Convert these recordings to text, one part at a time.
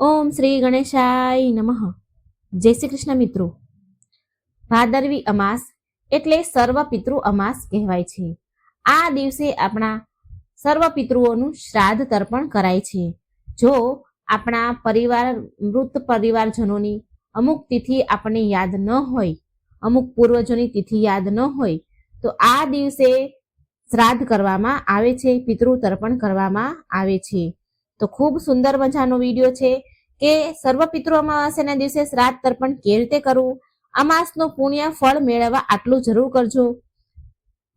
ઓમ શ્રી ગણેશાય નમઃ. જય શ્રી કૃષ્ણ મિત્રો. ભાદરવી અમાસ એટલે સર્વ પિતૃ અમાસ કહેવાય છે. આ દિવસે આપણા સર્વ પિતૃઓનું શ્રાદ્ધ તર્પણ કરાય છે. જો આપણા પરિવાર મૃત પરિવારજનોની અમુક તિથિ આપણને યાદ ન હોય, અમુક પૂર્વજોની તિથિ યાદ ન હોય, તો આ દિવસે શ્રાદ્ધ કરવામાં આવે છે, પિતૃ તર્પણ કરવામાં આવે છે. તો ખૂબ સુંદર મજાનો વીડિયો છે કે સર્વ પિતૃ અમાવાસ્યાના દિવસે શ્રાદ્ધ તર્પણ કેવી રીતે કરવું? અમાસનું પુણ્ય ફળ મેળવવા આટલું જરૂર કરજો.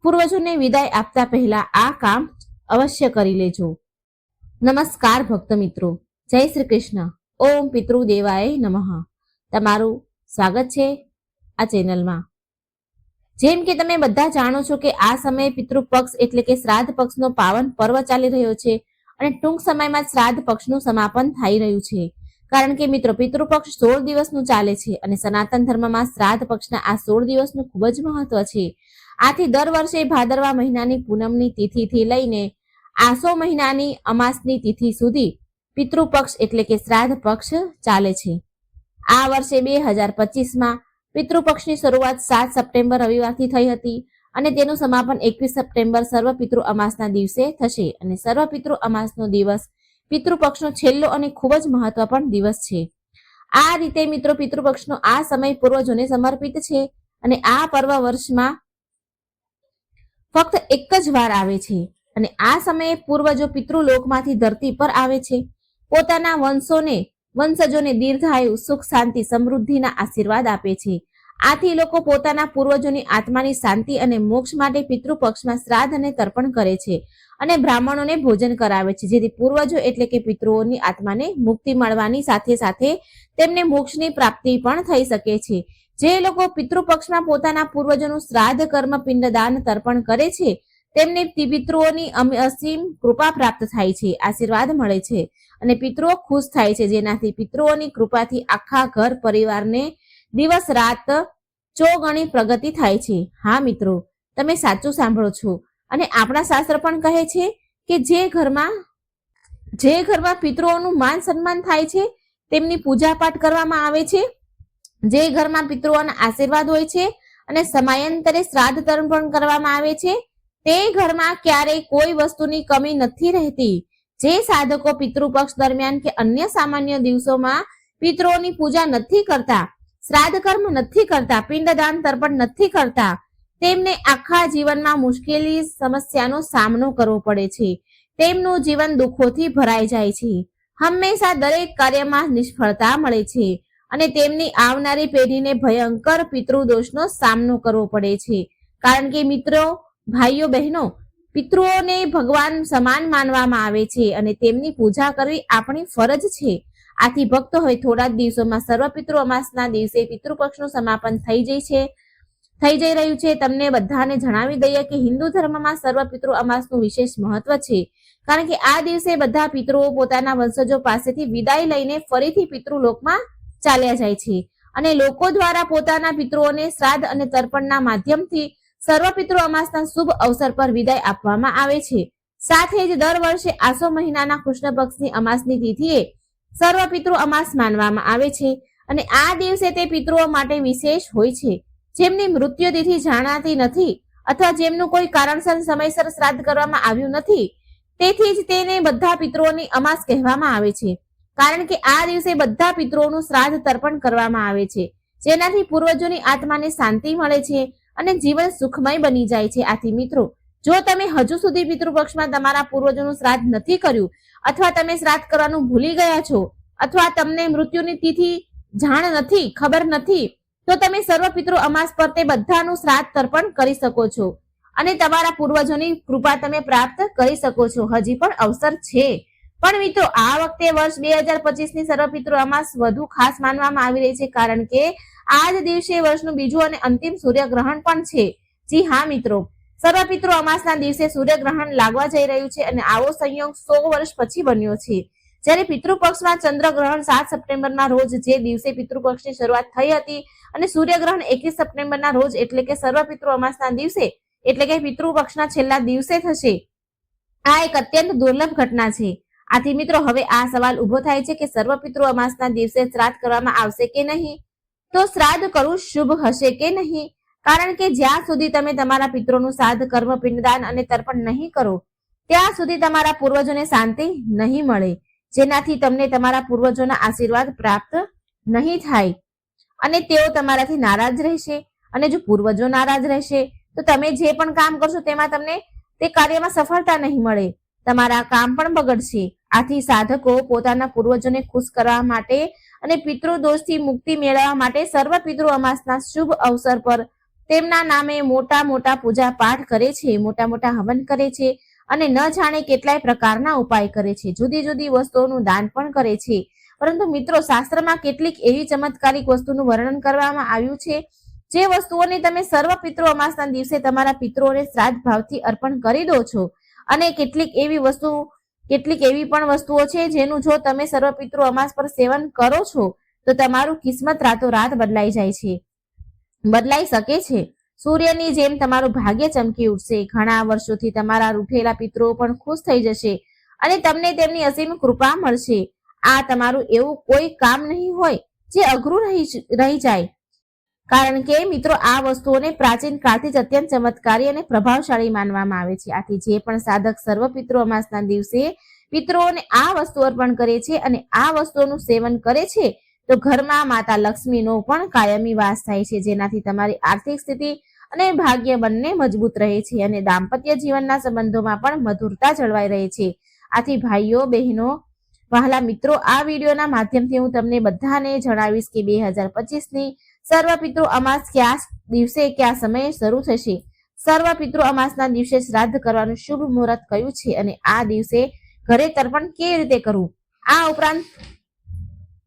પૂર્વજોને વિદાય આપતા પહેલા આ કામ અવશ્ય કરી લેજો. નમસ્કાર ભક્ત મિત્રો. જય શ્રી કૃષ્ણ. ઓમ પિતૃ દેવાય નમઃ. તમારું સ્વાગત છે આ ચેનલમાં. જેમ કે તમે બધા જાણો છો કે આ સમયે પિતૃ પક્ષ એટલે કે શ્રાદ્ધ પક્ષનો પાવન પર્વ ચાલી રહ્યો છે. અને ટૂંક સમયમાં શ્રાદ્ધ પક્ષનું સમાપન થઈ રહ્યું છે. કારણ કે મિત્રો, પિતૃપક્ષ સોળ દિવસનું ચાલે છે અને સનાતન ધર્મમાં શ્રાદ્ધ પક્ષના આ સોળ દિવસનું ખૂબ જ મહત્વ છે. આથી દર વર્ષે ભાદરવા મહિનાની પૂનમની તિથિથી લઈને આસો મહિનાની અમાસની તિથિ સુધી પિતૃપક્ષ એટલે કે શ્રાદ્ધ પક્ષ ચાલે છે. આ વર્ષે બે હજાર પચીસમાં પિતૃપક્ષની શરૂઆત સાત સપ્ટેમ્બર રવિવારથી થઈ હતી. અને તેનું સમાપન એકવીસ સપ્ટેમ્બર સર્વ પિતૃ અમાસના દિવસે થશે. અને સર્વ પિતૃ અમાસનો દિવસ પિતૃપક્ષનો છેલ્લો અને ખૂબ જ મહત્વપૂર્ણ દિવસ છે. આ રીતે મિત્રો પિતૃપક્ષનો આ સમય પૂર્વજોને સમર્પિત છે અને આ પર્વ વર્ષમાં ફક્ત એક જ વાર આવે છે. અને આ સમયે પૂર્વજો પિતૃલોકમાંથી ધરતી પર આવે છે. પોતાના વંશોને, વંશજોને દીર્ઘાયુ, સુખ, શાંતિ, સમૃદ્ધિના આશીર્વાદ આપે છે. આથી લોકો પોતાના પૂર્વજોની આત્માની શાંતિ અને મોક્ષ માટે પિતૃપક્ષમાં શ્રાદ્ધ અને તર્પણ કરે છે અને બ્રાહ્મણોને ભોજન કરાવે છે. જેથી પૂર્વજો એટલે કે પિતૃઓની આત્માને મુક્તિ મળવાની સાથે સાથે તેમને મોક્ષની પ્રાપ્તિ પણ થઈ શકે છે. જે લોકો પિતૃપક્ષમાં પોતાના પૂર્વજોનું શ્રાદ્ધ, કર્મ, પિંડદાન, તર્પણ કરે છે, તેમને પિતૃઓની અસીમ કૃપા પ્રાપ્ત થાય છે, આશીર્વાદ મળે છે અને પિતૃઓ ખુશ થાય છે. જેનાથી પિતૃઓની કૃપાથી આખા ઘર પરિવારને દિવસ રાત ચોગણી પ્રગતિ થાય છે. હા, મિત્રો, તમે સાચું સાંભળો છો. અને આપણા શાસ્ત્ર પણ કહે છે કે જે ઘરમાં જે ઘરમાં પિતૃઓનું માન સન્માન થાય છે, તેમની પૂજા પાઠ કરવામાં આવે છે. જે ઘરમાં પિતૃઓના આશીર્વાદ હોય છે અને સમયાંતરે શ્રાદ્ધ તર્પણ કરવામાં આવે છે, તે ઘરમાં ક્યારેય કોઈ વસ્તુની કમી નથી રહેતી. જે સાધકો પિતૃપક્ષ દરમિયાન કે અન્ય સામાન્ય દિવસોમાં પિતૃઓની પૂજા નથી કરતા શ્રાદ્ધ કર્મ નથી કરતા, પિંડદાન તર્પણ નથી કરતા, તેમને આખા જીવનમાં મુશ્કેલી, સમસ્યાનો સામનો કરવો પડે છે. તેમનું જીવન દુઃખોથી ભરાઈ જાય છે. હંમેશા દરેક કાર્યમાં નિષ્ફળતા મળે છે અને તેમની આવનારી પેઢીને ભયંકર પિતૃદોષનો સામનો કરવો પડે છે. કારણ કે મિત્રો, ભાઈઓ, બહેનો, પિતૃઓને ભગવાન સમાન માનવામાં આવે છે અને તેમની પૂજા કરવી આપણી ફરજ છે. આથી ભક્તો હવે થોડા જ દિવસોમાં સર્વ પિતૃ અમાસના દિવસે પિતૃપક્ષનું સમાપન થઈ જાય છે. થઈ જઈ રહ્યું છે. તમને બધાને જણાવી દઈએ કે હિન્દુ ધર્મમાં સર્વ પિતૃ અમાસનું વિશેષ મહત્વ છે. કારણ કે આ દિવસે બધા પિતૃઓ પોતાના વંશજો પાસેથી વિદાય લઈને ફરીથી પિતૃલોકમાં ચાલ્યા જાય છે. અને લોકો દ્વારા પોતાના પિતૃઓને શ્રાદ્ધ અને તર્પણના માધ્યમથી સર્વ પિતૃ અમાસના શુભ અવસર પર વિદાય આપવામાં આવે છે. સાથે જ દર વર્ષે આસો મહિનાના કૃષ્ણ પક્ષની અમાસની તિથિએ સર્વ પિતૃ અમાસ માનવામાં આવે છે અને આ દિવસે તે પિતૃઓ માટે વિશેષ હોય છે. જેમની મૃત્યુ તિથિ જાણાતી નથી અથવા જેમનું કોઈ કારણસર સમયસર શ્રાદ્ધ કરવામાં આવ્યું નથી, તેથી જ તેને બધા પિતૃઓની અમાસ કહેવામાં આવે છે. કારણ કે આ દિવસે બધા પિતૃઓનું શ્રાદ્ધ તર્પણ કરવામાં આવે છે. જેનાથી પૂર્વજોની આત્માને શાંતિ મળે છે અને જીવન સુખમય બની જાય છે. આથી મિત્રો જો તમે હજુ સુધી પિતૃપક્ષમાં તમારા પૂર્વજોનું શ્રાદ્ધ નથી કર્યું, અથવા તમે શ્રાદ્ધ કરવાનું ભૂલી ગયા છો, અથવા તમને મૃત્યુની તિથિ જાણ નથી, ખબર નથી, તો તમે સર્વ પિતૃ અમાસ પર તે બધાનું શ્રાદ્ધ તર્પણ કરી શકો છો. અને તમારા પૂર્વજોની કૃપા તમે પ્રાપ્ત કરી શકો છો. હજી પણ અવસર છે. પણ મિત્રો, આ વખતે વર્ષ બે હજાર પચીસની સર્વ પિતૃ અમાસ વધુ ખાસ માનવામાં આવી રહી છે, કારણ કે આ જ દિવસે વર્ષનું બીજું અને અંતિમ સૂર્યગ્રહણ પણ છે. જી હા, મિત્રો. સર્વપિતૃ અમાસના દિવસે સૂર્યગ્રહણ લાગવા જઈ રહ્યું છે અને આવો સંયોગ સો વર્ષ પછી બન્યો છે. જ્યારે પિતૃપક્ષમાં ચંદ્રગ્રહણ સાત સપ્ટેમ્બરના રોજ જે દિવસે પિતૃપક્ષની શરૂઆત થઈ હતી અને સૂર્યગ્રહણ એકવીસ સપ્ટેમ્બરના રોજ એટલે કે સર્વપિતૃ અમાસના દિવસે એટલે કે પિતૃપક્ષના છેલ્લા દિવસે થશે. આ એક અત્યંત દુર્લભ ઘટના છે. આથી મિત્રો, હવે આ સવાલ ઊભો થાય છે કે સર્વ પિતૃ અમાસના દિવસે શ્રાદ્ધ કરવામાં આવશે કે નહીં? તો શ્રાદ્ધ કરવું શુભ હશે કે નહીં? કારણ કે જ્યાં સુધી તમે તમારા પિત્રોનું સાધ કર્મ, પિંડદાન અને તર્પણ નહીં કરો, ત્યાં સુધી તમારા પૂર્વજોને શાંતિ નહીં મળે, જેનાથી તમને તમારા પૂર્વજોના આશીર્વાદ પ્રાપ્ત નહીં થાય. અને તેઓ તમારાથી નારાજ રહેશે. અને જો પૂર્વજો નારાજ રહેશે, તો તમે જે પણ કામ કરશો તેમાં તમને તે કાર્યમાં સફળતા નહીં મળે. તમારા કામ પણ બગડશે. આથી સાધકો પોતાના પૂર્વજોને ખુશ કરવા માટે અને પિતૃ દોષથી મુક્તિ મેળવવા માટે સર્વ પિતૃ અમાસના શુભ અવસર પર તેમના નામે મોટા મોટા પૂજા પાઠ કરે છે, મોટા મોટા હવન કરે છે અને ન જાણે કેટલાય પ્રકારના ઉપાય કરે છે. જુદી જુદી વસ્તુઓનું દાન પણ કરે છે. પરંતુ મિત્રો, શાસ્ત્રમાં કેટલીક એવી ચમત્કારિક વસ્તુનું વર્ણન કરવામાં આવ્યું છે, જે વસ્તુઓને તમે સર્વ પિતૃ અમાસના દિવસે તમારા પિતૃઓને શ્રાદ્ધ ભાવથી અર્પણ કરી દો છો. અને કેટલીક એવી વસ્તુ, કેટલીક એવી પણ વસ્તુઓ છે, જેનું જો તમે સર્વ પિતૃ અમાસ પર સેવન કરો છો, તો તમારું કિસ્મત રાતોરાત બદલાઈ જાય છે. બદલાઈ શકે છે. સૂર્યની જેમ તમારું ભાગ્ય ચમકી ઉઠશે. ઘણા વર્ષોથી તમારા રૂઠેલા પિતરો પણ ખુશ થઈ જશે અને તમને તેમની અસીમ કૃપા મળશે. આ તમારું એવું કોઈ કામ નહીં હોય જે અઘરું રહી જાય. કારણ કે મિત્રો, આ વસ્તુઓને પ્રાચીન કાળથી જ અત્યંત ચમત્કારી અને પ્રભાવશાળી માનવામાં આવે છે. આથી જે પણ સાધક સર્વ પિતૃ અમાસના દિવસે પિતૃઓને આ વસ્તુ અર્પણ કરે છે અને આ વસ્તુઓનું સેવન કરે છે તો ઘરમાં માતા લક્ષ્મીનો પણ કાયમી વાસ થાય છે, જેનાથી તમારી આર્થિક સ્થિતિ અને ભાગ્ય બંને મજબૂત રહે છે અને દાંપત્ય જીવનના સંબંધોમાં પણ મધુરતા જળવાઈ રહે છે. આથી ભાઈઓ, બહેનો, વહાલા મિત્રો, આ વિડીયોના માધ્યમથી હું તમને બધાને જણાવીશ કે બે હજાર પચીસની સર્વ પિતૃ અમાસ કયા દિવસે કયા સમયે શરૂ થશે? સર્વ પિતૃ અમાસના દિવસે શ્રાદ્ધ કરવાનું શુભ મુહૂર્ત કયું છે અને આ દિવસે ઘરે તર્પણ કેવી રીતે કરવું? આ ઉપરાંત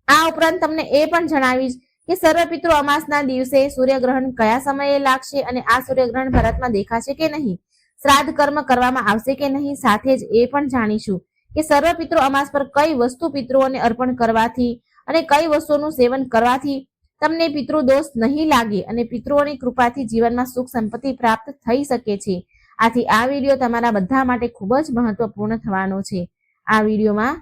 આ ઉપરાંત તમને એ પણ જણાવીશ કે સર્વપિતૃ અમાસના દિવસે સૂર્યગ્રહણ કયા સમયે લાગશે અને આ સૂર્યગ્રહણ ભારતમાં દેખાશે કે નહીં? શ્રાદ્ધ કર્મ કરવામાં આવશે કે નહીં? સાથે જ એ પણ જાણીશું કે સર્વપિતૃ અમાસ પર કઈ વસ્તુ પિતૃઓને અર્પણ કરવાથી અને કઈ વસ્તુનું સેવન કરવાથી તમને પિતૃ દોષ નહીં લાગે અને પિતૃઓની કૃપાથી જીવનમાં સુખ સંપત્તિ પ્રાપ્ત થઈ શકે છે. આથી આ વીડિયો તમારા બધા માટે ખૂબ જ મહત્વપૂર્ણ થવાનો છે. આ વિડીયોમાં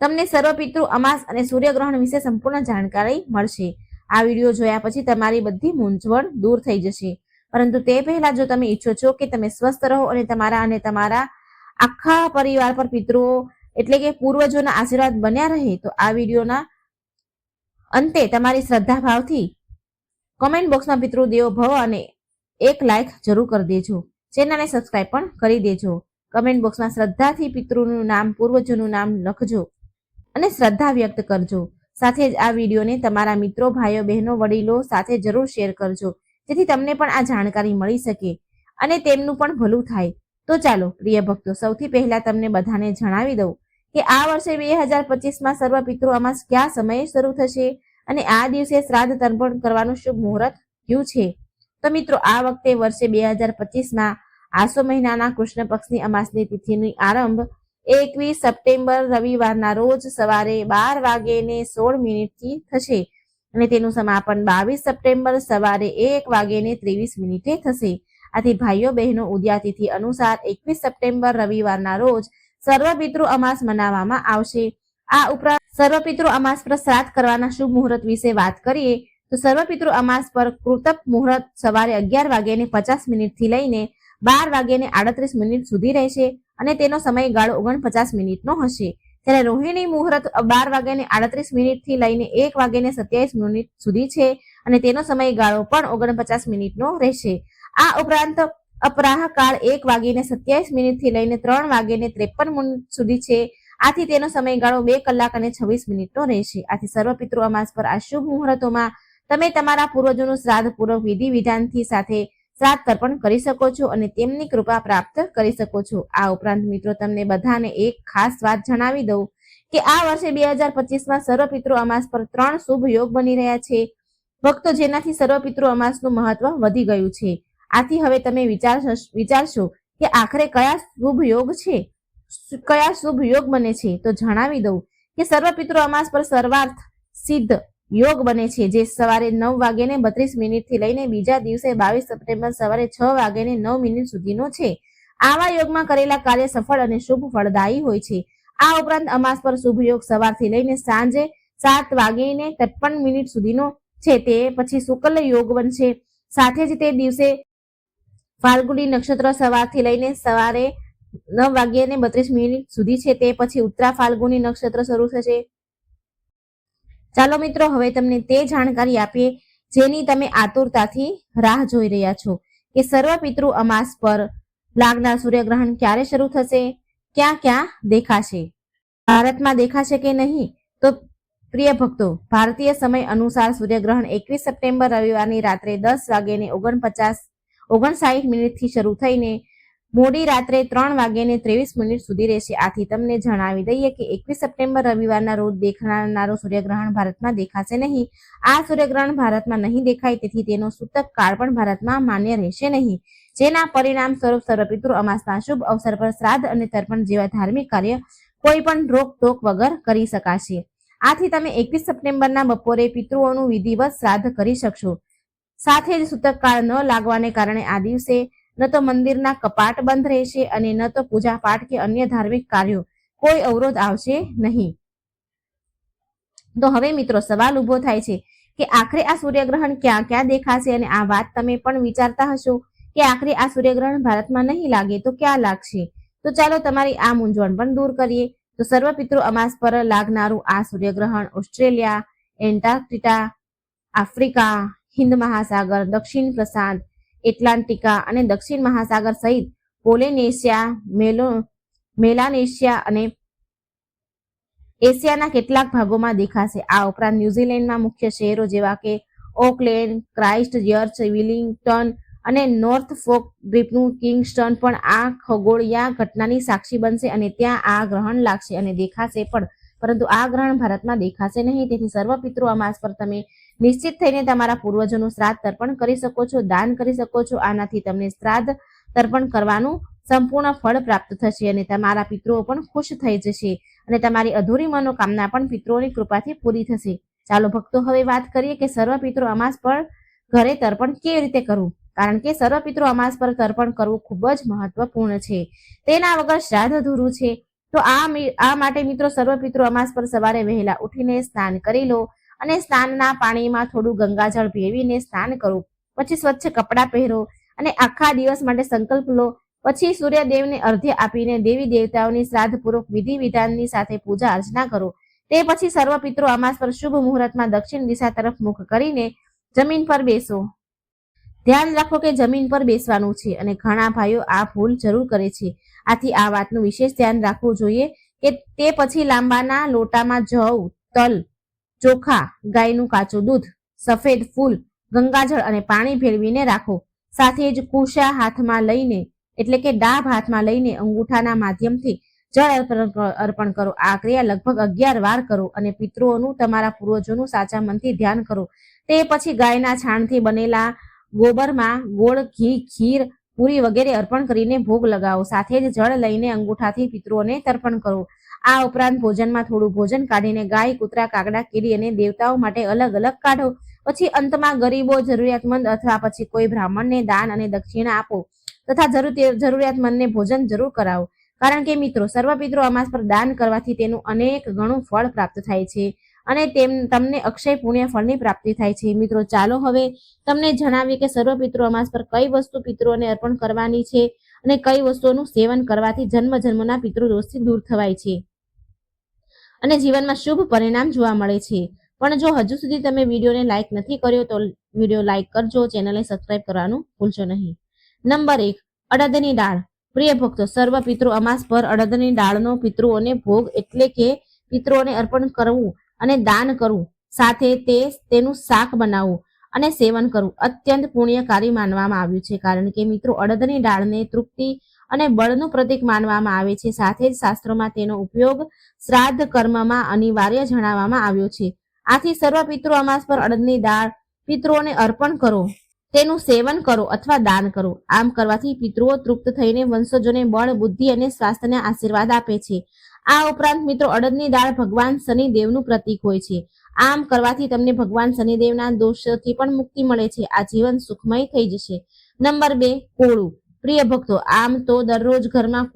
તમને સર્વ પિતૃ અમાસ અને સૂર્યગ્રહણ વિશે સંપૂર્ણ જાણકારી મળશે. આ વીડિયો જોયા પછી તમારી બધી મૂંઝવણ દૂર થઈ જશે. પરંતુ તે પહેલા જો તમે ઈચ્છો છો કે તમે સ્વસ્થ રહો અને તમારા અને તમારા આખા પરિવાર પર પિતૃઓ, એટલે કે પૂર્વજોના આશીર્વાદ બન્યા રહે, તો આ વિડીયોના અંતે તમારી શ્રદ્ધા ભાવથી કોમેન્ટ બોક્સમાં પિતૃ દેવો ભવ અને એક લાઈક જરૂર કરી દેજો. ચેનલને સબસ્ક્રાઇબ પણ કરી દેજો. કમેન્ટ બોક્સમાં શ્રદ્ધાથી પિતૃનું નામ, પૂર્વજોનું નામ લખજો. અને શ્રદ્ધા વ્યક્ત કરજો. સાથે જ આ વિડીયોને તમારા મિત્રો, ભાઈઓ, બહેનો, વડીલો સાથે જરૂર શેર કરજો, જેથી તમને પણ આ જાણકારી મળી શકે અને તેમનું પણ ભલું થાય. તો ચાલો, પ્રિય ભક્તો, સૌથી પહેલા તમને બધાને જણાવી દઉં કે આ વર્ષે બે હજાર પચીસમાં સર્વ પિતૃ અમાસ કયા સમયે શરૂ થશે અને આ દિવસે શ્રાદ્ધ તર્પણ કરવાનું શુભ મુહૂર્ત કયું છે? તો મિત્રો, આ વખતે વર્ષે બે હજાર પચીસમાં આસો મહિનાના કૃષ્ણ પક્ષની અમાસની તિથિની આરંભ એકવીસ સપ્ટેમ્બર રવિવારના રોજ સવારે બાર વાગે ને સોળ મિનિટથી થશે અને તેનું સમાપન બાવીસ સપ્ટેમ્બર સવારે એક વાગે ને ત્રેવીસ મિનિટે થશે. આથી ભાઈઓ, બહેનો, ઉદ્યાતિથિ અનુસાર એકવીસ સપ્ટેમ્બર રવિવારના રોજ સર્વપિતૃ અમાસ મનાવવામાં આવશે. આ ઉપરાંત સર્વપિતૃ અમાસ પર શ્રાદ્ધ કરવાના શુભ મુહૂર્ત વિશે વાત કરીએ, તો સર્વપિતૃ અમાસ પર કૃતક મુહૂર્ત સવારે અગિયાર વાગ્યાને પચાસ મિનિટથી લઈને બાર વાગ્યાને આડત્રીસ મિનિટ સુધી રહેશે. અને તેનો સમયગાળો ઓગણપચાસ મિનિટનો હશે. ત્યારે રોહિણી મુહૂર્ત બાર વાગ્યાને આડત્રીસ મિનિટથી લઈને એક વાગ્યાને સત્યાવીસ મિનિટ સુધી છે અને તેનો સમયગાળો પણ ઓગણપચાસ મિનિટનો રહેશે. આ ઉપરાંત અપરાહ કાળ એક વાગીને સત્યાવીસ મિનિટથી લઈને ત્રણ વાગ્યાને ત્રેપન મિનિટ સુધી છે. આથી તેનો સમયગાળો બે કલાક અને છવ્વીસ મિનિટનો રહેશે. આથી સર્વ પિતૃ અમાસ પર આ શુભ મુહૂર્તોમાં તમે તમારા પૂર્વજોનું શ્રાદ્ધ પૂર્વક વિધિ વિધાનથી સાથે શ્રાદ્ધ તર્પણ કરી શકો છો અને તેમની કૃપા પ્રાપ્ત કરી શકો છો. આ ઉપરાંત મિત્રો, તમને બધાને એક ખાસ વાત જણાવી દઉં કે આ વર્ષે બે હજાર પચીસમાં સર્વપિતૃ અમાસ પર ત્રણ શુભ યોગ બની રહ્યા છે. ભક્તો જેનાથી સર્વપિતૃ અમાસનું મહત્વ વધી ગયું છે. આથી હવે તમે વિચાર વિચારશો કે આખરે કયા શુભ યોગ છે? કયા શુભ યોગ બને છે? તો જણાવી દઉં કે સર્વપિતૃ અમાસ પર સર્વાર્થ સિદ્ધ યોગ બને છે, જે સવારે નવ વાગ્યાને બત્રીસ મિનિટથી લઈને બીજા દિવસે બાવીસ સપ્ટેમ્બર સવારે છ વાગ્યાને નવ મિનિટ સુધીનો છે. આવા યોગમાં કરેલા કાર્ય સફળ અને શુભ ફળદાયી હોય છે. આ ઉપરાંત અમાસ પર શુભ યોગ સવારથી લઈને સાંજે સાત વાગીને ત્રેપન મિનિટ સુધીનો છે. તે પછી શુક્લ યોગ બનશે. સાથે જ તે દિવસે ફાલ્ગુની નક્ષત્ર સવારથી લઈને સવારે નવ વાગ્યે ને બત્રીસ મિનિટ સુધી છે. તે પછી ઉત્તરા ફાલ્ગુની નક્ષત્ર શરૂ થશે. ચાલો મિત્રો, હવે તમને તે જાણકારી આપીએ, જેની તમે આતુરતાથી રાહ જોઈ રહ્યા છો કે સર્વ પિતૃ અમાસ પર લાગનાર સૂર્યગ્રહણ ક્યારે શરૂ થશે? ક્યાં ક્યાં દેખાશે? ભારતમાં દેખાશે કે નહીં? તો પ્રિય ભક્તો, ભારતીય સમય અનુસાર સૂર્યગ્રહણ એકવીસ સપ્ટેમ્બર રવિવારની રાત્રે દસ વાગ્યે ઓગણપચાસ ઓગણસાઠ મિનિટથી શરૂ થઈને મોડી રાત્રે ત્રણ વાગ્યાને ત્રેવીસ મિનિટ સુધી રહેશે. આથી તમને જણાવી દઈએ કે એકવીસ સપ્ટેમ્બર રવિવારના રોજ દેખાનારો સૂર્યગ્રહણ ભારતમાં દેખાશે નહીં. આ સૂર્યગ્રહણ ભારતમાં નહીં દેખાય, તેથી તેનો સૂતક કાળ પણ ભારતમાં માન્ય રહેશે નહીં. જેના પરિણામ સ્વરૂપ સર્વપિતૃ અમાસના શુભ અવસર પર શ્રાદ્ધ અને તર્પણ જેવા ધાર્મિક કાર્ય કોઈ પણ રોકટોક વગર કરી શકાશે. આથી તમે એકવીસ સપ્ટેમ્બરના બપોરે પિતૃઓનું વિધિવત શ્રાદ્ધ કરી શકશો. સાથે જ સૂતક કાળ ન લાગવાને કારણે આ દિવસે ન તો મંદિરના કપાટ બંધ રહેશે અને ન તો પૂજા પાઠ કે અન્ય ધાર્મિક કાર્યો કોઈ અવરોધ આવશે નહીં. તો હવે મિત્રો સવાલ ઊભો થાય છે કે આખરે આ સૂર્યગ્રહણ ક્યાં ક્યાં દેખાશે અને આ વાત તમે પણ વિચારતા હશો કે આખરે આ સૂર્યગ્રહણ ભારતમાં નહીં લાગે તો ક્યાં લાગશે? તો ચાલો તમારી આ મૂંઝવણ પણ દૂર કરીએ. તો સર્વ પિતૃ અમાસ પર લાગનારું આ સૂર્યગ્રહણ ઓસ્ટ્રેલિયા એન્ટાર્કટિકા આફ્રિકા હિન્દ મહાસાગર, દક્ષિણ પ્રશાંત એટલાન્ટિકા અને દક્ષિણ મહાસાગર સહિત પોલેનેશિયા, મેલો, મેલાનેશિયા અને એશિયાના કેટલાક ભાગોમાં દેખાશે. આ ઉપરાંત ન્યુઝીલેન્ડમાં મુખ્ય શહેરો જેવા કે ઓકલેન્ડ, ક્રાઇસ્ટ ચર્ચ વિલિંગ્ટન અને નોર્થ ફોક દ્વીપનું કિંગસ્ટન પણ આ ખગોળીયા ઘટનાની સાક્ષી બનશે અને ત્યાં આ ગ્રહણ લાગશે અને દેખાશે પણ. પરંતુ આ ગ્રહણ ભારતમાં દેખાશે નહીં. તેથી સર્વ પિતૃ અમાસ પર તમે નિશ્ચિત થઈને તમારા પૂર્વજોનું શ્રાદ્ધ તર્પણ કરી શકો છો, દાન કરી શકો છો. આનાથી તમને શ્રાદ્ધ તર્પણ કરવાનું સંપૂર્ણ ફળ પ્રાપ્ત થશે અને તમારા પિતૃઓ પણ ખુશ થઈ જશે અને તમારી અધૂરી મનોકામના પણ પિતૃઓની કૃપાથી પૂરી થશે. ચાલો ભક્તો, હવે વાત કરીએ કે સર્વ પિતૃ અમાસ પર ઘરે તર્પણ કેવી રીતે કરવું? કારણ કે સર્વ પિતૃ અમાસ પર તર્પણ કરવું ખૂબ જ મહત્વપૂર્ણ છે. તેના વગર શ્રાદ્ધ અધૂરું છે. તો આ આ માટે મિત્રો સર્વ પિતૃ અમાસ પર સવારે વહેલા ઉઠીને સ્નાન કરી લો. અને સ્નાનના પાણીમાં થોડું ગંગાજળ ભેળવીને સ્નાન કરો. પછી સ્વચ્છ કપડાં પહેરો અને આખા દિવસ માટે સંકલ્પ લો. પછી સૂર્યદેવને અર્ધ્ય આપીને દેવી દેવતાઓની શ્રાદ્ધપૂર્વક વિધિ વિધાનની સાથે પૂજા અર્ચના કરો. તે પછી સર્વ પિત્રો અમાસ પર શુભ મુહૂર્તમાં દક્ષિણ દિશા તરફ મુખ કરીને જમીન પર બેસો. ધ્યાન રાખો કે જમીન પર બેસવાનું છે અને ઘણા ભાઈઓ આ ભૂલ જરૂર કરે છે. આથી આ વાતનું વિશેષ ધ્યાન રાખવું જોઈએ કે તે પછી લાંબાના લોટામાં જવ, તલ ચોખા, ગાયનું કાચું દૂધ, સફેદ ફૂલ, ગંગાજળ અને પાણી ભેળવીને રાખો. સાથે જ કુશા હાથમાં લઈને, એટલે કે ડાબ હાથમાં લઈને અંગૂઠાના માધ્યમથી જળ અર્પણ કરો. આ ક્રિયા લગભગ અગિયાર વાર કરો અને પિતૃઓનું, તમારા પૂર્વજોનું સાચા મનથી ધ્યાન કરો. તે પછી ગાયના છાણથી બનેલા ગોબરમાં ગોળ, ઘી, ખીર, પૂરી વગેરે અર્પણ કરીને ભોગ લગાવો. સાથે જ જળ લઈને અંગૂઠાથી પિતૃઓને તર્પણ કરો. આ ઉપરાંત ભોજનમાં થોડું ભોજન કાઢીને ગાય, કૂતરા, કાગડા કીડી અને દેવતાઓ માટે અલગ અલગ કાઢો. પછી અંતમાં ગરીબો, જરૂરિયાતમંદ અથવા પછી કોઈ બ્રાહ્મણને દાન અને દક્ષિણા આપો તથા જરૂરિયાતમંદને ભોજન જરૂર કરાવો. કારણ કે મિત્રો, સર્વ પિતૃ અમાસ પર દાન કરવાથી તેનું અનેક ગણું ફળ પ્રાપ્ત થાય છે અને તેમ, તમને અક્ષય પુણ્ય ફળની પ્રાપ્તિ થાય છે. મિત્રો, ચાલો હવે તમને જણાવીએ કે સર્વ પિતૃ અમાસ પર કઈ વસ્તુ પિતૃઓને અર્પણ કરવાની છે અને કઈ વસ્તુઓનું સેવન કરવાથી જન્મ જન્મના પિતૃદોષથી દૂર થવાય છે. અને જીવનમાં શુભ પરિણામ જોવા મળે છે. પણ જો હજુ સુધી તમે વિડીયોને લાઈક નથી કર્યો તો વીડિયો લાઈક કરજો, ચેનલને સબસ્ક્રાઇબ કરવાનું ભૂલશો નહીં. નંબર એક, અડદની દાળ. પ્રિય ભક્તો, સર્વ પિતૃ અમાસ પર અડદની દાળનો પિતૃઓને ભોગ એટલે કે પિતૃઓને અર્પણ કરવું અને દાન કરવું. સાથે તે તેનું શાક બનાવવું અને સેવન કરવું. અત્યંત પુણ્યકારી માનવામાં આવ્યું છે, કારણ કે મિત્રો, અડદની દાળને તૃપ્તિ અને બળનું પ્રતીક માનવામાં આવે છે. સાથે જ શાસ્ત્રોમાં તેનો ઉપયોગ શ્રાદ્ધ કર્મમાં અનિવાર્ય જણાવવામાં આવ્યો છે. આથી સર્વ પિતૃ અમાસ પર અડદની દાળ પિતૃઓને અર્પણ કરો. તેનું સેવન કરો અથવા દાન કરો. આમ કરવાથી પિતૃઓ તૃપ્ત થઈને વંશજોને બળ, બુદ્ધિ અને સ્વાસ્થ્યને આશીર્વાદ આપે છે. આ ઉપરાંત મિત્રો અડદની દાળ ભગવાન શનિદેવનું પ્રતીક હોય છે. આમ કરવાથી તમને ભગવાન શનિદેવના દોષથી પણ મુક્તિ મળે છે. આ જીવન સુખમય થઈ જશે. નંબર બે, કોળું. પ્રિય ભક્તો, આમ તો દરરોજ ઘરમાં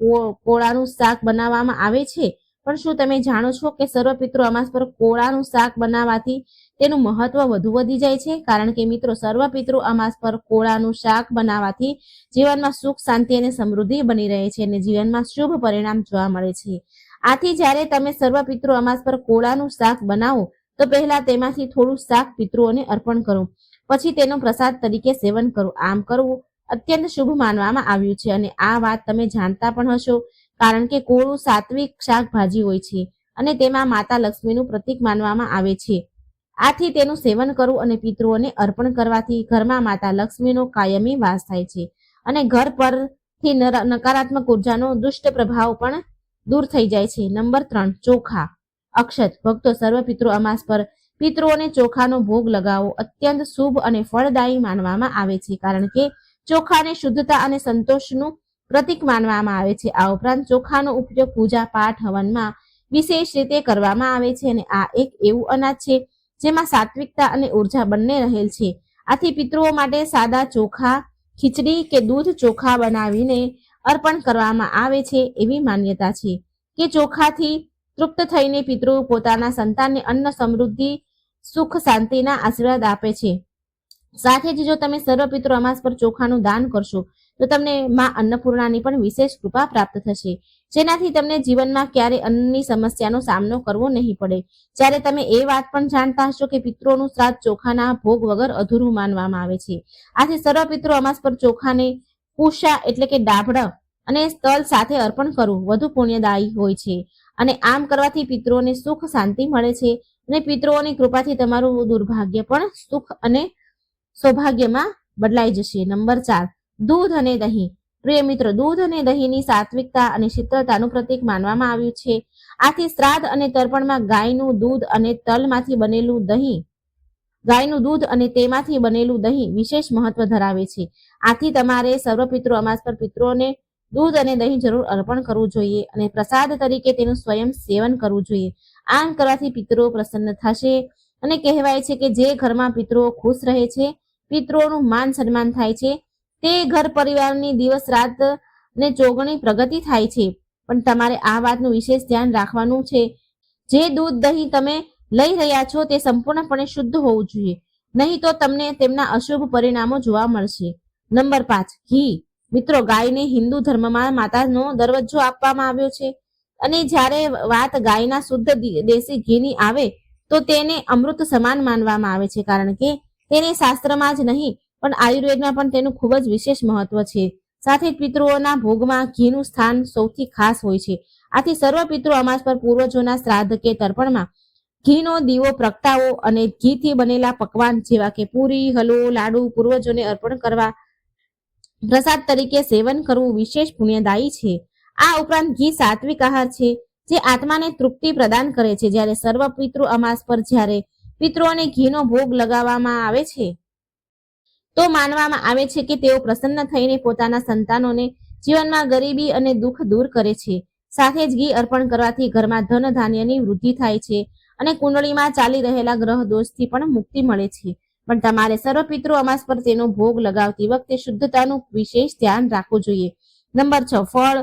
કોળાનું શાક બનાવવામાં આવે છે, પણ શું તમે જાણો છો કે સર્વપિતૃ અમાસ પર કોળાનું શાક બનાવવાથી તેનું મહત્વ વધુ વધી જાય છે? કારણ કે મિત્રો સર્વપિતૃ અમાસ પર કોળાનું શાક બનાવવાથી જીવનમાં સુખ, શાંતિ અને સમૃદ્ધિ બની રહે છે અને જીવનમાં શુભ પરિણામ જોવા મળે છે. આથી જ્યારે તમે સર્વપિતૃ અમાસ પર કોળાનું શાક બનાવો, તો પહેલા તેમાંથી થોડું શાક પિતૃઓને અર્પણ કરો, પછી તેનો પ્રસાદ તરીકે સેવન કરો. આમ કરવું અત્યંત શુભ માનવામાં આવ્યું છે અને આ વાત તમે જાણતા પણ હશો, કારણ કે કોળું સાત્વિક શાકભાજી હોય છે અને તેમાં માતા લક્ષ્મીનું પ્રતીક માનવામાં આવે છે. આથી તેનું સેવન કરવું અને પિતૃઓને અર્પણ કરવાથી ઘરમાં માતા લક્ષ્મીનો કાયમી વાસ થાય છે અને ઘર પરથી નકારાત્મક ઉર્જાનો દુષ્ટ પ્રભાવ પણ દૂર થઈ જાય છે. નંબર ત્રણ, ચોખા. અક્ષત. ભક્તો, સર્વ પિતૃ અમાસ પર પિતૃઓને ચોખાનો ભોગ લગાવો. અત્યંત શુભ અને ફળદાયી માનવામાં આવે છે, કારણ કે ચોખાને શુદ્ધતા અને સંતોષનું પ્રતીક માનવામાં આવે છે. આ ઉપરાંત ચોખાનો ઉપયોગ પૂજા પાઠ, હવનમાં વિશેષ રીતે કરવામાં આવે છે અને આ એક એવું અનાજ છે જેમાં સાત્વિકતા અને ઊર્જા બંને રહેલ છે. આથી પિતૃઓ માટે સાદા ચોખા, ખીચડી કે દૂધ ચોખા બનાવીને અર્પણ કરવામાં આવે છે એવી માન્યતા છે કે ચોખાથી તૃપ્ત થઈને પિતૃ પોતાના સંતાનને અન્ન સમૃદ્ધિ, સુખ શાંતિના આશીર્વાદ આપે છે. સાથે જ જો તમે સર્વ પિતૃ અમાસ પર ચોખાનું દાન કરશો, તો તમને માં અન્નપૂર્ણાની પણ વિશેષ કૃપા પ્રાપ્ત થશે. જેનાથી તમને જીવનમાં ક્યારે અન્નની સમસ્યાનો સામનો કરવો નહીં પડે. જ્યારે તમે એ વાત પણ જાણતા હશો કે પિત્રોનું શ્રાદ્ધ ચોખાના ભોગ વગર અધૂરું માનવામાં આવે છે. આથી સર્વ પિતૃ અમાસ પર ચોખાને પૂષા એટલે કે ડાભડા અને સ્થળ સાથે અર્પણ કરવું વધુ પુણ્યદાયી હોય છે. અને આમ કરવાથી પિતૃઓને સુખ શાંતિ મળે છે અને પિતૃઓની કૃપાથી તમારું દુર્ભાગ્ય પણ સુખ અને સૌભાગ્યમાં બદલાઈ જશે. નંબર ચાર, દૂધ અને દહીં. પ્રિય મિત્રો, દૂધ અને દહીંની સાત્વિકતા અને શીતળતાનું પ્રતીક માનવામાં આવ્યું છે. આથી શ્રાદ્ધ અને તર્પણમાં ગાયનું દૂધ અને તલમાંથી બનેલું દહીં, ગાયનું દૂધ અને તેમાંથી બનેલું દહીં વિશેષ મહત્વ ધરાવે છે. આથી તમારે સર્વ પિતૃ અમાસ પર પિતૃઓને દૂધ અને દહીં જરૂર અર્પણ કરવું જોઈએ અને પ્રસાદ તરીકે તેનું સ્વયં સેવન કરવું જોઈએ. આમ કરવાથી પિતૃઓ પ્રસન્ન થશે. અને કહેવાય છે કે જે ઘરમાં પિતૃઓ ખુશ રહે છે, પિતૃઓનું માન સન્માન થાય છે, તે ઘર પરિવારની દિવસ રાત ને ચોગણી પ્રગતિ થાય છે. પણ તમારે આ વાતનું વિશેષ ધ્યાન રાખવાનું છે. જે દૂધ દહીં તમે લઈ રહ્યા છો તે સંપૂર્ણપણે શુદ્ધ હોવું જોઈએ. નહીં તો તમને તેમના અશુભ પરિણામો જોવા મળશે. નંબર પાંચ, ઘી. મિત્રો, ગાયને હિન્દુ ધર્મમાં માતાનો દરજ્જો આપવામાં આવ્યો છે. અને જ્યારે વાત ગાયના શુદ્ધ દેશી ઘીની આવે તો તેને અમૃત સમાન માનવામાં આવે છે, કારણ કે તેને શાસ્ત્રમાં જ નહીં, પણ આયુર્વેદમાં પણ તેનું ખૂબ જ વિશેષ મહત્વ છે. સાથે પિતૃઓના ભોગમાં ઘીનું સ્થાન સૌથી ખાસ હોય છે. આથી સર્વ પિતૃ અમાસ પર પૂર્વજોના શ્રાદ્ધ કે તર્પણમાં ઘીનો દીવો, પ્રગટાવો અને ઘીથી બનેલા પકવાન જેવા કે પૂરી, હલવો, લાડુ પૂર્વજોને અર્પણ કરવા પ્રસાદ તરીકે સેવન કરવું વિશેષ પુણ્યદાયી છે. આ ઉપરાંત ઘી સાત્વિક આહાર છે. જે આત્માને તૃપ્તિ પ્રદાન કરે છે. જ્યારે સર્વ પિતૃ અમાસ પર જ્યારે પિતૃઓને ઘીનો ભોગ લગાવવામાં આવે છે, તો માનવામાં આવે છે કે તેઓ પ્રસન્ન થઈને પોતાના સંતાનોને જીવનમાં ગરીબી અને દુઃખ દૂર કરે છે. સાથે જ ઘી અર્પણ કરવાથી ઘરમાં ધન ધાન્યની વૃદ્ધિ થાય છે અને કુંડળીમાં ચાલી રહેલા ગ્રહ દોષથી પણ મુક્તિ મળે છે. પણ તમારે સર્વ પિતૃ અમાસ પર તેનો ભોગ લગાવતી વખતે શુદ્ધતાનું વિશેષ ધ્યાન રાખવું જોઈએ. નંબર છ, ફળ.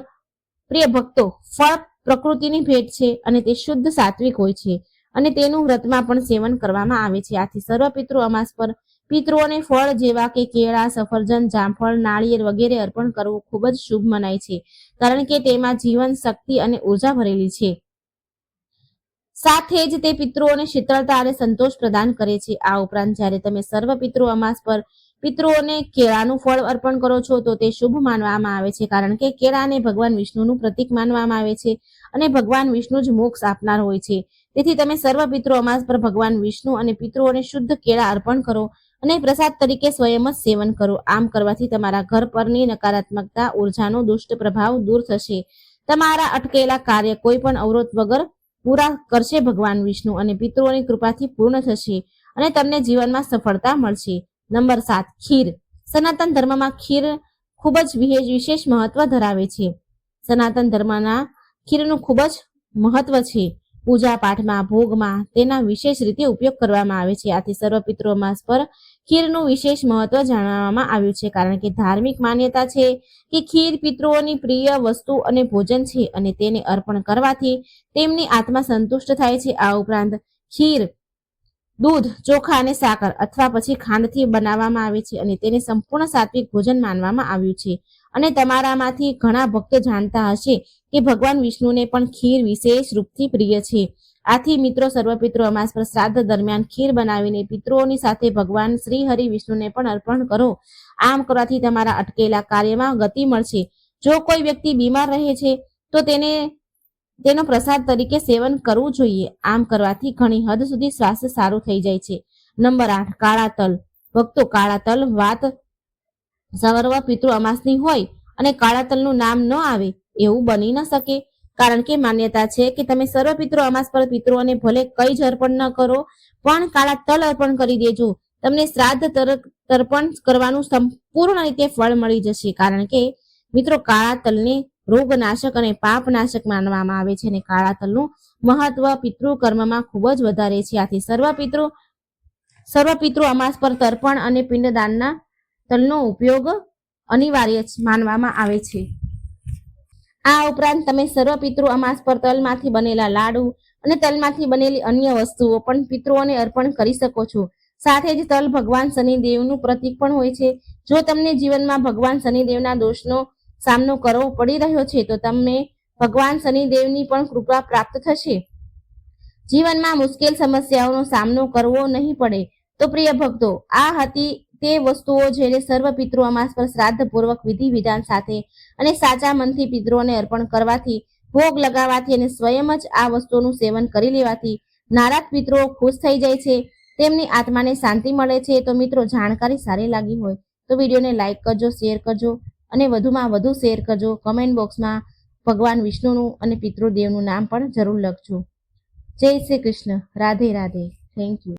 પ્રિય ભક્તો, ફળ પ્રકૃતિની ભેટ છે અને તે શુદ્ધ સાત્વિક હોય છે. અને તેનું વ્રતમાં પણ સેવન કરવામાં આવે છે. આથી સર્વ પિતૃ અમાસ પર પિતૃઓને ફળ જેવા કે કેળા, સફરજન, જામફળ, નાળિયેર વગેરે અર્પણ કરવું ખૂબ જ શુભ મનાય છે. કારણ કે તેમાં જીવન શક્તિ અને ઊર્જા ભરેલી છે. સાથે જ તે પિતૃઓને શીતળતા અને સંતોષ પ્રદાન કરે છે. આ ઉપરાંત જ્યારે તમે સર્વ પિતૃ અમાસ પર પિતૃઓને કેળાનું ફળ અર્પણ કરો છો તો તે શુભ માનવામાં આવે છે, કારણ કે કેળાને ભગવાન વિષ્ણુનું પ્રતીક માનવામાં આવે છે અને ભગવાન વિષ્ણુ જ મોક્ષ આપનાર હોય છે. તેથી તમે સર્વ પિતૃ અમાસ પર ભગવાન વિષ્ણુ અને પિતૃઓને શુદ્ધ કેળા અર્પણ કરો અને પ્રસાદ તરીકે સ્વયં જ સેવન કરો. આમ કરવાથી તમારા ઘર પરની નકારાત્મકતા, ઉર્જાનો દુષ્ટ પ્રભાવ દૂર થશે. તમારા અટકેલા કાર્ય કોઈ પણ અવરોધ વગર પૂરા કરશે ભગવાન વિષ્ણુ અને પિતૃઓની કૃપાથી પૂર્ણ થશે અને તમને જીવનમાં સફળતા મળશે. નંબર સાત, ખીર. સનાતન ધર્મમાં ખીર ખૂબ જ વિશેષ મહત્વ ધરાવે છે. સનાતન ધર્મના ખીરનું ખૂબ જ મહત્વ છે. પૂજા પાઠમાં, ભોગમાં તેના વિશેષ રીતે ઉપયોગ કરવામાં આવે છે. આથી સર્વ પિતૃ માસ પર ખીરનું વિશેષ મહત્વ જાણવામાં આવ્યું છે, કારણ કે ધાર્મિક માન્યતા છે કે ખીર પિતૃઓની પ્રિય વસ્તુ અને ભોજન છે અને તેને અર્પણ કરવાથી તેમની આત્મા સંતુષ્ટ થાય છે. આ ઉપરાંત ખીર દૂધ, ચોખા અને સાકર અથવા પછી ખાંડથી બનાવવામાં આવે છે અને તેને સંપૂર્ણ સાત્વિક ભોજન માનવામાં આવ્યું છે. અને તમારામાંથી ઘણા ભક્તો જાણતા હશે કે ભગવાન વિષ્ણુને પણ ખીર વિશેષ રૂપથી પ્રિય છે. આથી મિત્રો, સર્વપિતૃ અમાસ પર શ્રાદ્ધ દરમિયાન ખીર બનાવીને પિતૃઓની સાથે ભગવાન શ્રી હરિ વિષ્ણુને પણ અર્પણ કરો. આમ કરવાથી તમારા અટકેલા કાર્યમાં ગતિ મળશે. જો કોઈ વ્યક્તિ બીમાર રહે છે, તો તેને તેનો પ્રસાદ તરીકે સેવન કરવું જોઈએ. આમ કરવાથી ઘણી હદ સુધી સ્વાસ્થ્ય સારું થઈ જાય છે. નંબર આઠ, કાળા તલ. ભક્તો કાળા તલ વાત સર્વ પિતૃ અમાસની હોય અને કાળા તલનું નામ ન આવે એવું બની ન શકે. કારણ કે માન્યતા છે કે તમે સર્વ પિતૃ અમાસ પર પિતૃઓને ભલે કઈ જ અર્પણ ન કરો, પણ કાળા તલ અર્પણ કરી દેજો. તમને શ્રાદ્ધ તર- તર્પણ કરવાનું સંપૂર્ણ રીતે ફળ મળી જશે. કારણ કે મિત્રો કાળા તલને રોગનાશક અને પાપનાશક માનવામાં આવે છે અને કાળા તલનું મહત્વ પિતૃ કર્મમાં ખૂબ જ વધારે છે. આથી સર્વ પિતૃ સર્વ પિતૃ અમાસ પર તર્પણ અને પિંડદાનના તલનો ઉપયોગ અનિવાર્ય માનવામાં આવે છે. આ ઉપરાંત તમે સર્વ પિતૃ અમાસ પર તલમાંથી બનેલા લાડુ અને તલમાંથી બનેલી અન્ય વસ્તુઓ પણ પિતૃઓને અર્પણ કરી શકો છો. સાથે જ તલ ભગવાન શનિદેવનું પ્રતીક પણ હોય છે. જો તમને જીવનમાં ભગવાન શનિદેવના દોષનો સામનો કરવો પડી રહ્યો છે, તો તમને ભગવાન શનિદેવની પણ કૃપા પ્રાપ્ત થશે. જીવનમાં મુશ્કેલ સમસ્યાઓનો સામનો કરવો નહીં પડે. તો પ્રિય ભક્તો, આ હતી તે વસ્તુઓ જેને સર્વ પિતૃ અમાસ પર શ્રાદ્ધ પૂર્વક વિધિ વિધાન સાથે અને સાચા મનથી પિતૃઓને અર્પણ કરવાથી, ભોગ લગાવવાથી અને સ્વયં જ આ વસ્તુઓનું સેવન કરી લેવાથી નારાજ પિતૃઓ ખુશ થઈ જાય છે, તેમની આત્માને શાંતિ મળે છે. તો મિત્રો, જાણકારી સારી લાગી હોય તો વિડીયોને લાઈક કરજો, શેર કરજો. અને વધુમાં વધુ શેર કરજો. કમેન્ટ બોક્સમાં ભગવાન વિષ્ણુનું અને પિતૃદેવનું નામ પણ જરૂર લખજો. જય શ્રી કૃષ્ણ. રાધે રાધે. Thank you